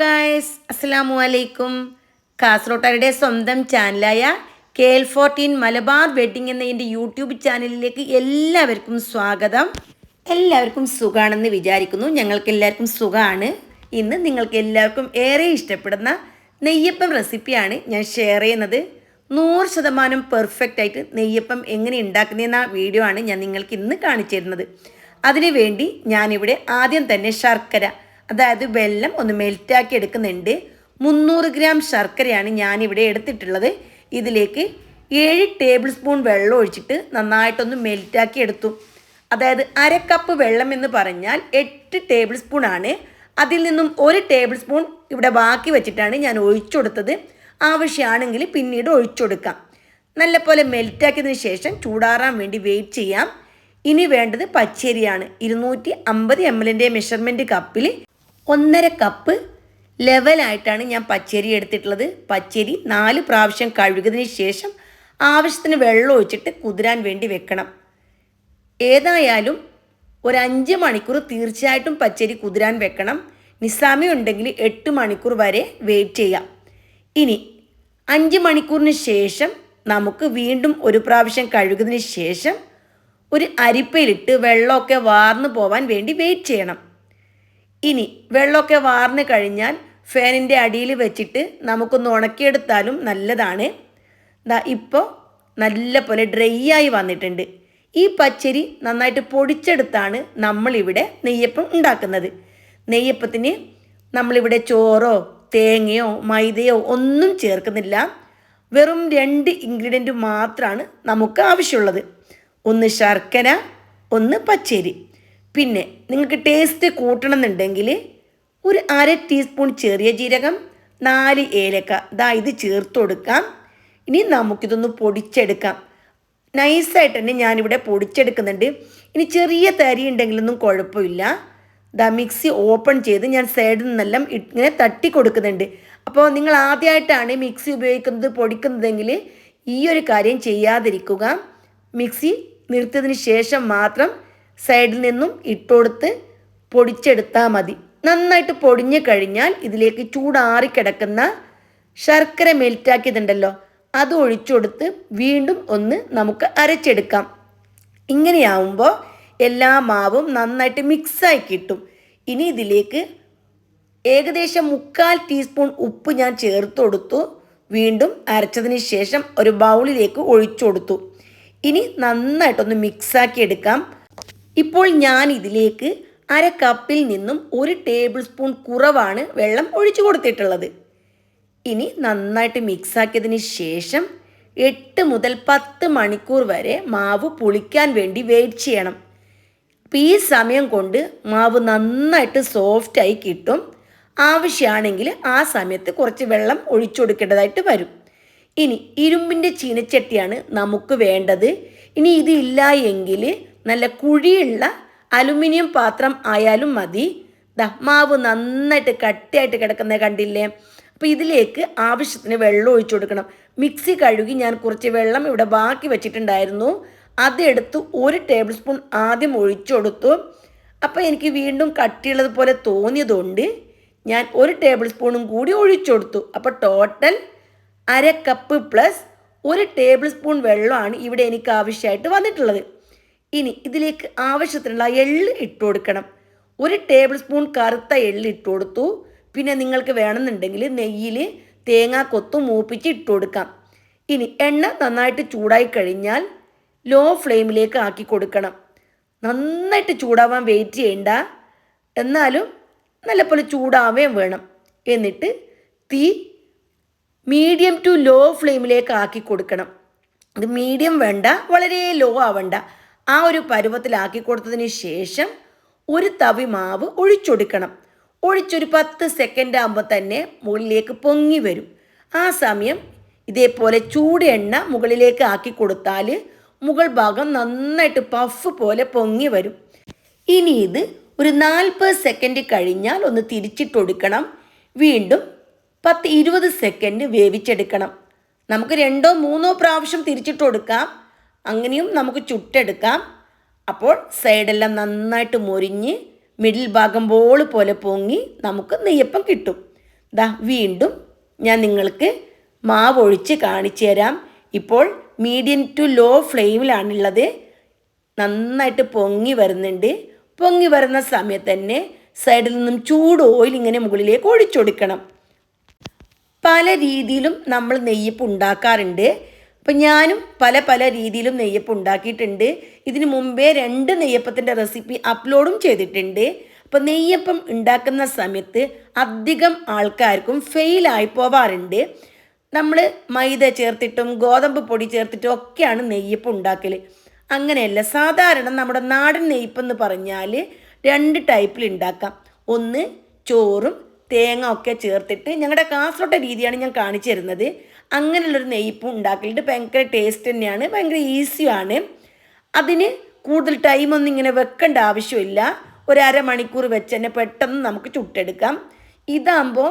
Guys അസ്സലാമു അലൈക്കും കാസർഗോട്ടുകാരുടെ സ്വന്തം ചാനലായ K L fourteen Malabar wedding എന്ന എന്റെ യൂട്യൂബ് ചാനലിലേക്ക് എല്ലാവർക്കും സ്വാഗതം. എല്ലാവർക്കും സുഖമാണെന്ന് വിചാരിക്കുന്നു. ഞങ്ങൾക്ക് എല്ലാവർക്കും സുഖമാണ് ഇന്ന് നിങ്ങൾക്ക് എല്ലാവർക്കും ഏറെ ഇഷ്ടപ്പെടുന്ന നെയ്യപ്പം റെസിപ്പിയാണ് ഞാൻ ഷെയർ ചെയ്യുന്നത്. നൂറ് ശതമാനം പെർഫെക്റ്റ് ആയിട്ട് നെയ്യപ്പം എങ്ങനെ ഉണ്ടാക്കുന്നതെന്ന വീഡിയോ ആണ് ഞാൻ നിങ്ങൾക്ക് ഇന്ന് കാണിച്ചു തരുന്നത്. അതിനുവേണ്ടി ഞാനിവിടെ ആദ്യം തന്നെ ശർക്കര അതായത് വെള്ളം ഒന്ന് മെൽറ്റാക്കി എടുക്കുന്നുണ്ട്. മുന്നൂറ് ഗ്രാം ശർക്കരയാണ് ഞാനിവിടെ എടുത്തിട്ടുള്ളത്. ഇതിലേക്ക് ഏഴ് ടേബിൾ സ്പൂൺ വെള്ളം ഒഴിച്ചിട്ട് നന്നായിട്ടൊന്ന് മെൽറ്റാക്കി എടുത്തു. അതായത് അര കപ്പ് വെള്ളം എന്ന് പറഞ്ഞാൽ എട്ട് ടേബിൾ സ്പൂൺ ആണ്. അതിൽ നിന്നും ഒരു ടേബിൾ സ്പൂൺ ഇവിടെ ബാക്കി വെച്ചിട്ടാണ് ഞാൻ ഒഴിച്ചു കൊടുത്തത്. ആവശ്യമാണെങ്കിൽ പിന്നീട് ഒഴിച്ചു കൊടുക്കാം. നല്ലപോലെ മെൽറ്റാക്കിയതിന് ശേഷം ചൂടാറാൻ വേണ്ടി വെയിറ്റ് ചെയ്യാം. ഇനി വേണ്ടത് പച്ചരിയാണ്. ഇരുന്നൂറ്റി അമ്പത് എം എല്ലിന്റെ മെഷർമെന്റ് കപ്പിൽ ഒന്നര കപ്പ് ലെവലായിട്ടാണ് ഞാൻ പച്ചരി എടുത്തിട്ടുള്ളത്. പച്ചരി നാല് പ്രാവശ്യം കഴുകിയതിന് ശേഷം ആവശ്യത്തിന് വെള്ളം ഒഴിച്ചിട്ട് കുതിരാൻ വേണ്ടി വെക്കണം. ഏതായാലും ഒരു അഞ്ച് മണിക്കൂർ തീർച്ചയായിട്ടും പച്ചരി കുതിരാൻ വെക്കണം. നിസാമി ഉണ്ടെങ്കിൽ എട്ട് മണിക്കൂർ വരെ വെയിറ്റ് ചെയ്യാം. ഇനി അഞ്ച് മണിക്കൂറിന് ശേഷം നമുക്ക് വീണ്ടും ഒരു പ്രാവശ്യം കഴുകുന്നതിന് ശേഷം ഒരു അരിപ്പയിലിട്ട് വെള്ളമൊക്കെ വാർന്നു പോവാൻ വേണ്ടി വെയിറ്റ് ചെയ്യണം. ഇനി വെള്ളമൊക്കെ വാർന്നു കഴിഞ്ഞാൽ ഫാനിന്റെ അടിയിൽ വെച്ചിട്ട് നമുക്കൊന്ന് ഉണക്കിയെടുത്താലും നല്ലതാണ്. ദാ ഇപ്പോൾ നല്ല പോലെ ഡ്രൈ ആയി വന്നിട്ടുണ്ട്. ഈ പച്ചരി നന്നായിട്ട് പൊടിച്ചെടുത്താണ് നമ്മളിവിടെ നെയ്യപ്പം ഉണ്ടാക്കുന്നത്. നെയ്യപ്പത്തിന് നമ്മളിവിടെ ചോറോ തേങ്ങയോ മൈദയോ ഒന്നും ചേർക്കുന്നില്ല. വെറും രണ്ട് ഇൻഗ്രീഡിയന്റ് മാത്രമാണ് നമുക്ക് ആവശ്യമുള്ളത്. ഒന്ന് ശർക്കര ഒന്ന് പച്ചരി. പിന്നെ നിങ്ങൾക്ക് ടേസ്റ്റ് കൂട്ടണമെന്നുണ്ടെങ്കിൽ ഒരു അര ടീസ്പൂൺ ചെറിയ ജീരകം നാല് ഏലക്ക. ദാ ഇത് ചേർത്ത് കൊടുക്കാം. ഇനി നമുക്കിതൊന്ന് പൊടിച്ചെടുക്കാം. നൈസായിട്ട് തന്നെ ഞാനിവിടെ പൊടിച്ചെടുക്കുന്നുണ്ട്. ഇനി ചെറിയ തരി ഉണ്ടെങ്കിലൊന്നും കുഴപ്പമില്ല. ദാ മിക്സി ഓപ്പൺ ചെയ്ത് ഞാൻ സൈഡിൽ നിന്നെല്ലാം ഇങ്ങനെ തട്ടി കൊടുക്കുന്നുണ്ട്. അപ്പോൾ നിങ്ങൾ ആദ്യമായിട്ടാണ് മിക്സി ഉപയോഗിക്കുന്നത് പൊടിക്കുന്നതെങ്കിൽ ഈ ഒരു കാര്യം ചെയ്യാതിരിക്കുക. മിക്സി നിർത്തിയതിന് ശേഷം മാത്രം സൈഡിൽ നിന്നും ഇട്ടുകൊടുത്ത് പൊടിച്ചെടുത്താൽ മതി. നന്നായിട്ട് പൊടിഞ്ഞു കഴിഞ്ഞാൽ ഇതിലേക്ക് ചൂടാറി കിടക്കുന്ന ശർക്കര മെൽറ്റാക്കിയതുണ്ടല്ലോ അത് ഒഴിച്ചുകൊടുത്ത് വീണ്ടും ഒന്ന് നമുക്ക് അരച്ചെടുക്കാം. ഇങ്ങനെയാവുമ്പോൾ എല്ലാ മാവും നന്നായിട്ട് മിക്സായി കിട്ടും. ഇനി ഇതിലേക്ക് ഏകദേശം മുക്കാൽ ടീസ്പൂൺ ഉപ്പ് ഞാൻ ചേർത്ത് കൊടുത്തു വീണ്ടും അരച്ചതിന് ശേഷം ഒരു ബൗളിലേക്ക് ഒഴിച്ചു കൊടുത്തു ഇനി നന്നായിട്ടൊന്ന് മിക്സാക്കി എടുക്കാം. ഇപ്പോൾ ഞാൻ ഇതിലേക്ക് അര കപ്പിൽ നിന്നും ഒരു ടേബിൾ സ്പൂൺ കുറവാണ് വെള്ളം ഒഴിച്ചു കൊടുത്തിട്ടുള്ളത്. ഇനി നന്നായിട്ട് മിക്സാക്കിയതിന് ശേഷം എട്ട് മുതൽ പത്ത് മണിക്കൂർ വരെ മാവ് പുളിക്കാൻ വേണ്ടി വെയിറ്റ് ചെയ്യണം. അപ്പോൾ ഈ സമയം കൊണ്ട് മാവ് നന്നായിട്ട് സോഫ്റ്റായി കിട്ടും. ആവശ്യമാണെങ്കിൽ ആ സമയത്ത് കുറച്ച് വെള്ളം ഒഴിച്ചു കൊടുക്കേണ്ടതായിട്ട് വരും. ഇനി ഇരുമ്പിന്റെ ചീനച്ചട്ടിയാണ് നമുക്ക് വേണ്ടത്. ഇനി ഇതില്ല എങ്കിൽ നല്ല കുഴിയുള്ള അലുമിനിയം പാത്രം ആയാലും മതി. ദാ മാവ് നന്നായിട്ട് കട്ടിയായിട്ട് കിടക്കുന്നത് കണ്ടില്ലേ? അപ്പോൾ ഇതിലേക്ക് ആവശ്യത്തിന് വെള്ളം ഒഴിച്ചു കൊടുക്കണം. മിക്സി കഴുകി ഞാൻ കുറച്ച് വെള്ളം ഇവിടെ ബാക്കി വെച്ചിട്ടുണ്ടായിരുന്നു. അതെടുത്ത് ഒരു ടേബിൾ സ്പൂൺ ആദ്യം ഒഴിച്ചു കൊടുത്തു. അപ്പോൾ എനിക്ക് വീണ്ടും കട്ടിയുള്ളത് പോലെ തോന്നിയതുകൊണ്ട് ഞാൻ ഒരു ടേബിൾ സ്പൂണും കൂടി ഒഴിച്ചു കൊടുത്തു. അപ്പോൾ ടോട്ടൽ അര കപ്പ് പ്ലസ് ഒരു ടേബിൾ സ്പൂൺ വെള്ളമാണ് ഇവിടെ എനിക്ക് ആവശ്യമായിട്ട് വന്നിട്ടുള്ളത്. ഇനി ഇതിലേക്ക് ആവശ്യത്തിനുള്ള എള്ള് ഇട്ട് കൊടുക്കണം. ഒരു ടേബിൾ സ്പൂൺ കറുത്ത എള്ള് ഇട്ട് കൊടുത്തു. പിന്നെ നിങ്ങൾക്ക് വേണമെന്നുണ്ടെങ്കിൽ നെയ്യിൽ തേങ്ങാക്കൊത്തും മൂപ്പിച്ച് ഇട്ട് കൊടുക്കാം. ഇനി എണ്ണ നന്നായിട്ട് ചൂടായി കഴിഞ്ഞാൽ ലോ ഫ്ലെയിമിലേക്ക് ആക്കി കൊടുക്കണം. നന്നായിട്ട് ചൂടാവാൻ വെയിറ്റ് ചെയ്യണ്ട. എന്നാലും നല്ലപോലെ ചൂടാവുകയും വേണം. എന്നിട്ട് തീ മീഡിയം ടു ലോ ഫ്ലെയിമിലേക്ക് ആക്കി കൊടുക്കണം. ഇത് മീഡിയം വേണ്ട വളരെ ലോ ആവണ്ട. ആ ഒരു പരുവത്തിലാക്കി കൊടുത്തതിന് ശേഷം ഒരു തവി മാവ് ഒഴിച്ചൊടുക്കണം. ഒഴിച്ചൊരു പത്ത് സെക്കൻഡ് ആകുമ്പോൾ തന്നെ മുകളിലേക്ക് പൊങ്ങി വരും. ആ സമയം ഇതേപോലെ ചൂട് എണ്ണ മുകളിലേക്ക് ആക്കി കൊടുത്താൽ മുകൾ ഭാഗം നന്നായിട്ട് പഫ് പോലെ പൊങ്ങി വരും. ഇനി ഇത് ഒരു നാൽപ്പത് സെക്കൻഡ് കഴിഞ്ഞാൽ ഒന്ന് തിരിച്ചിട്ടൊടുക്കണം. വീണ്ടും പത്ത് ഇരുപത് സെക്കൻഡ് വേവിച്ചെടുക്കണം. നമുക്ക് രണ്ടോ മൂന്നോ പ്രാവശ്യം തിരിച്ചിട്ട് കൊടുക്കാം അങ്ങനെയും നമുക്ക് ചുട്ടെടുക്കാം. അപ്പോൾ സൈഡെല്ലാം നന്നായിട്ട് മൊരിഞ്ഞ് മിഡിൽ ഭാഗം ബോൾ പോലെ പൊങ്ങി നമുക്ക് നെയ്യപ്പം കിട്ടും. ദാ വീണ്ടും ഞാൻ നിങ്ങൾക്ക് മാവ് ഒഴിച്ച് കാണിച്ചു തരാം. ഇപ്പോൾ മീഡിയം ടു ലോ ഫ്ലെയിമിലാണുള്ളത് നന്നായിട്ട് പൊങ്ങി വരുന്നുണ്ട്. പൊങ്ങി വരുന്ന സമയത്ത് തന്നെ സൈഡിൽ നിന്നും ചൂട് ഓയിൽ ഇങ്ങനെ മുകളിലേക്ക് ഒഴിച്ചൊടുക്കണം. പല രീതിയിലും നമ്മൾ നെയ്യപ്പ് ഉണ്ടാക്കാറുണ്ട്. അപ്പം ഞാനും പല പല രീതിയിലും നെയ്യപ്പം ഉണ്ടാക്കിയിട്ടുണ്ട്. ഇതിനു മുമ്പേ രണ്ട് നെയ്യപ്പത്തിന്റെ റെസിപ്പി അപ്ലോഡും ചെയ്തിട്ടുണ്ട്. അപ്പം നെയ്യപ്പം ഉണ്ടാക്കുന്ന സമയത്ത് അധികം ആൾക്കാർക്കും ഫെയിലായി പോവാറുണ്ട്. നമ്മൾ മൈദ ചേർത്തിട്ടും ഗോതമ്പ് പൊടി ചേർത്തിട്ടും ഒക്കെയാണ് നെയ്യപ്പം ഉണ്ടാക്കൽ അങ്ങനെയല്ല സാധാരണ നമ്മുടെ നാടൻ നെയ്യപ്പം എന്ന് പറഞ്ഞാൽ രണ്ട് ടൈപ്പിൽ ഉണ്ടാക്കാം. ഒന്ന് ചോറും തേങ്ങ ഒക്കെ ചേർത്തിട്ട് ഞങ്ങളുടെ കാസറോട്ട രീതിയാണ് ഞാൻ കാണിച്ചു തരുന്നത്. അങ്ങനെയുള്ളൊരു നെയ്യപ്പം ഉണ്ടാക്കലിട്ട് ഭയങ്കര ടേസ്റ്റ് തന്നെയാണ്. ഭയങ്കര ഈസിയാണ് അതിന് കൂടുതൽ ടൈമൊന്നും ഇങ്ങനെ വെക്കേണ്ട ആവശ്യമില്ല. ഒരു അരമണിക്കൂർ വെച്ച് തന്നെ പെട്ടെന്ന് നമുക്ക് ചുട്ടെടുക്കാം. ഇതാകുമ്പോൾ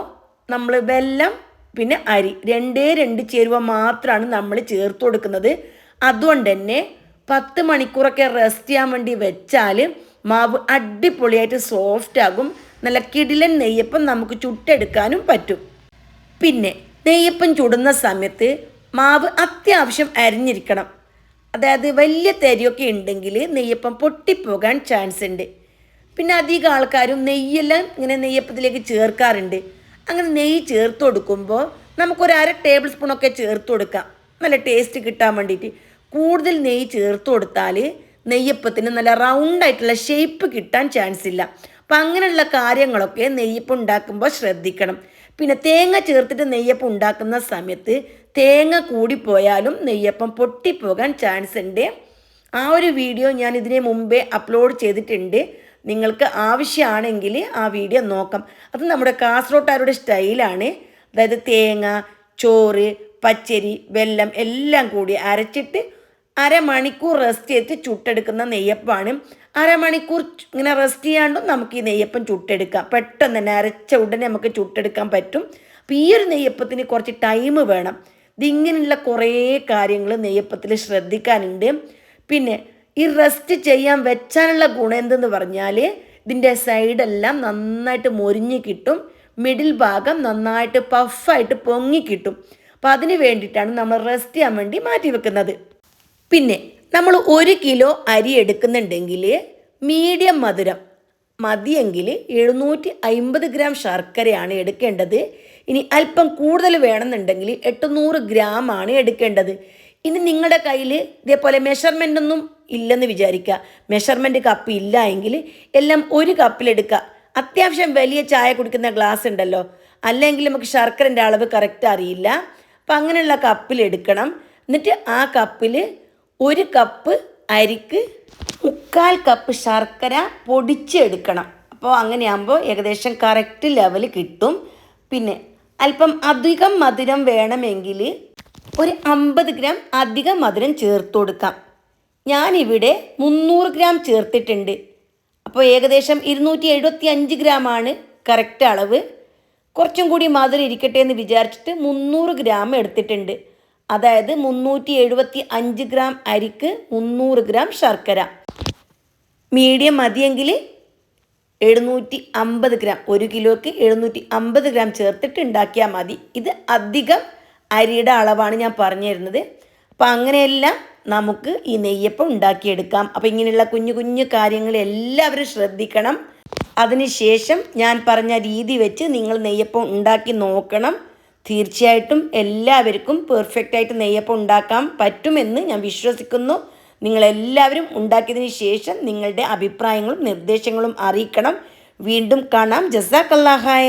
നമ്മൾ വെല്ലം പിന്നെ അരി. രണ്ടേ രണ്ട് ചേരുവ മാത്രമാണ് നമ്മൾ ചേർത്ത് കൊടുക്കുന്നത്. അതുകൊണ്ട് തന്നെ പത്ത് മണിക്കൂറൊക്കെ റെസ്റ്റ് ചെയ്യാൻ വേണ്ടി വെച്ചാൽ മാവ് അടിപൊളിയായിട്ട് സോഫ്റ്റ് ആകും. നല്ല കിടിലൻ നെയ്യപ്പം നമുക്ക് ചുട്ടെടുക്കാനും പറ്റും. പിന്നെ നെയ്യപ്പം ചുടുന്ന സമയത്ത് മാവ് അത്യാവശ്യം അരിഞ്ഞിരിക്കണം. അതായത് വലിയ തരിയൊക്കെ ഉണ്ടെങ്കിൽ നെയ്യപ്പം പൊട്ടിപ്പോകാൻ ചാൻസ് ഉണ്ട്. പിന്നെ അധികം ആൾക്കാരും നെയ്യെല്ലാം ഇങ്ങനെ നെയ്യപ്പത്തിലേക്ക് ചേർക്കാറുണ്ട്. അങ്ങനെ നെയ്യ് ചേർത്ത് കൊടുക്കുമ്പോൾ നമുക്കൊരു അര ടേബിൾ സ്പൂണൊക്കെ ചേർത്ത് കൊടുക്കാം. നല്ല ടേസ്റ്റ് കിട്ടാൻ വേണ്ടിയിട്ട്. കൂടുതൽ നെയ്യ് ചേർത്ത് കൊടുത്താൽ നെയ്യപ്പത്തിന് നല്ല റൗണ്ടായിട്ടുള്ള ഷേപ്പ് കിട്ടാൻ ചാൻസ് ഇല്ല. അപ്പം അങ്ങനെയുള്ള കാര്യങ്ങളൊക്കെ നെയ്യപ്പം ഉണ്ടാക്കുമ്പോൾ ശ്രദ്ധിക്കണം. പിന്നെ തേങ്ങ ചേർത്തിട്ട് നെയ്യപ്പം ഉണ്ടാക്കുന്ന സമയത്ത് തേങ്ങ കൂടിപ്പോയാലും നെയ്യപ്പം പൊട്ടിപ്പോകാൻ ചാൻസ് ഉണ്ട്. ആ ഒരു വീഡിയോ ഞാൻ ഇതിന് മുമ്പേ അപ്ലോഡ് ചെയ്തിട്ടുണ്ട്. നിങ്ങൾക്ക് ആവശ്യമാണെങ്കിൽ ആ വീഡിയോ നോക്കാം. അത് നമ്മുടെ കാസർഗോട്ടുകാരുടെ സ്റ്റൈലാണ് അതായത് തേങ്ങ ചോറ് പച്ചരി വെല്ലം എല്ലാം കൂടി അരച്ചിട്ട് അരമണിക്കൂർ റെസ്റ്റ് ചെയ്തിട്ട് ചുട്ടെടുക്കുന്ന നെയ്യപ്പമാണ് അരമണിക്കൂർ ഇങ്ങനെ റെസ്റ്റ് ചെയ്യാണ്ടും നമുക്ക് ഈ നെയ്യപ്പം ചുട്ടെടുക്കാം. പെട്ടെന്ന് തന്നെ അരച്ച ഉടനെ നമുക്ക് ചുട്ടെടുക്കാൻ പറ്റും. അപ്പം ഈ ഒരു നെയ്യപ്പത്തിന് കുറച്ച് ടൈം വേണം. ഇതിങ്ങനെയുള്ള കുറേ കാര്യങ്ങൾ നെയ്യപ്പത്തിൽ ശ്രദ്ധിക്കാനുണ്ട്. പിന്നെ ഈ റെസ്റ്റ് ചെയ്യാൻ വെച്ചാനുള്ള ഗുണം എന്തെന്ന് പറഞ്ഞാൽ ഇതിന്റെ സൈഡെല്ലാം നന്നായിട്ട് മൊരിഞ്ഞ് കിട്ടും. മിഡിൽ ഭാഗം നന്നായിട്ട് പഫായിട്ട് പൊങ്ങി കിട്ടും. അപ്പോൾ അതിന് വേണ്ടിയിട്ടാണ് നമ്മൾ റെസ്റ്റ് ചെയ്യാൻ വേണ്ടി മാറ്റി വെക്കുന്നത്. പിന്നെ നമ്മൾ ഒരു കിലോ അരി എടുക്കുന്നുണ്ടെങ്കിൽ മീഡിയം മധുരം മതിയെങ്കിൽ എഴുന്നൂറ്റി അമ്പത് ഗ്രാം ശർക്കരയാണ് എടുക്കേണ്ടത്. ഇനി അല്പം കൂടുതൽ വേണമെന്നുണ്ടെങ്കിൽ എട്ടുനൂറ് ഗ്രാം ആണ് എടുക്കേണ്ടത്. ഇനി നിങ്ങളുടെ കയ്യിൽ ഇതേപോലെ മെഷർമെന്റ് ഒന്നും ഇല്ലെന്ന് വിചാരിക്കുക. മെഷർമെന്റ് കപ്പ് ഇല്ല എങ്കിൽ എല്ലാം ഒരു കപ്പിലെടുക്കുക. അത്യാവശ്യം വലിയ ചായ കുടിക്കുന്ന ഗ്ലാസ് ഉണ്ടല്ലോ. അല്ലെങ്കിൽ നമുക്ക് ശർക്കരന്റെ അളവ് കറക്റ്റ് അറിയില്ല. അപ്പം അങ്ങനെയുള്ള കപ്പിലെടുക്കണം. എന്നിട്ട് ആ കപ്പിൽ ഒരു കപ്പ് അരിക്ക് മുക്കാൽ കപ്പ് ശർക്കര പൊടിച്ചെടുക്കണം. അപ്പോൾ അങ്ങനെയാകുമ്പോൾ ഏകദേശം കറക്റ്റ് ലെവൽ കിട്ടും. പിന്നെ അല്പം അധികം മധുരം വേണമെങ്കിൽ ഒരു അമ്പത് ഗ്രാം അധികം മധുരം ചേർത്ത് കൊടുക്കാം. ഞാനിവിടെ മുന്നൂറ് ഗ്രാം ചേർത്തിട്ടുണ്ട്. അപ്പോൾ ഏകദേശം ഇരുന്നൂറ്റി എഴുപത്തി അഞ്ച് ഗ്രാമാണ് കറക്റ്റ് അളവ്. കുറച്ചും കൂടി മധുരം ഇരിക്കട്ടെ എന്ന് വിചാരിച്ചിട്ട് മുന്നൂറ് ഗ്രാം എടുത്തിട്ടുണ്ട്. അതായത് മുന്നൂറ്റി എഴുപത്തി അഞ്ച് ഗ്രാം അരിക്ക് മുന്നൂറ് ഗ്രാം ശർക്കര. മീഡിയം മതിയെങ്കിൽ എഴുന്നൂറ്റി അമ്പത് ഗ്രാം ഒരു കിലോയ്ക്ക് എഴുന്നൂറ്റി അമ്പത് ഗ്രാം ചേർത്തിട്ട് ഉണ്ടാക്കിയാൽ മതി. ഇത് അധികം അരിയുടെ അളവാണ് ഞാൻ പറഞ്ഞു തരുന്നത് അപ്പം അങ്ങനെയെല്ലാം നമുക്ക് ഈ നെയ്യപ്പം ഉണ്ടാക്കിയെടുക്കാം. അപ്പം ഇങ്ങനെയുള്ള കുഞ്ഞു കുഞ്ഞു കാര്യങ്ങൾ എല്ലാവരും ശ്രദ്ധിക്കണം. അതിനുശേഷം ഞാൻ പറഞ്ഞ രീതി വെച്ച് നിങ്ങൾ നെയ്യപ്പം ഉണ്ടാക്കി നോക്കണം. തീർച്ചയായിട്ടും എല്ലാവർക്കും പെർഫെക്റ്റ് ആയിട്ട് നെയ്യപ്പം ഉണ്ടാക്കാൻ പറ്റുമെന്ന് ഞാൻ വിശ്വസിക്കുന്നു. നിങ്ങളെല്ലാവരും ഉണ്ടാക്കിയതിന് ശേഷം നിങ്ങളുടെ അഭിപ്രായങ്ങളും നിർദ്ദേശങ്ങളും അറിയിക്കണം. വീണ്ടും കാണാം. ജസാക്കല്ലാഹായ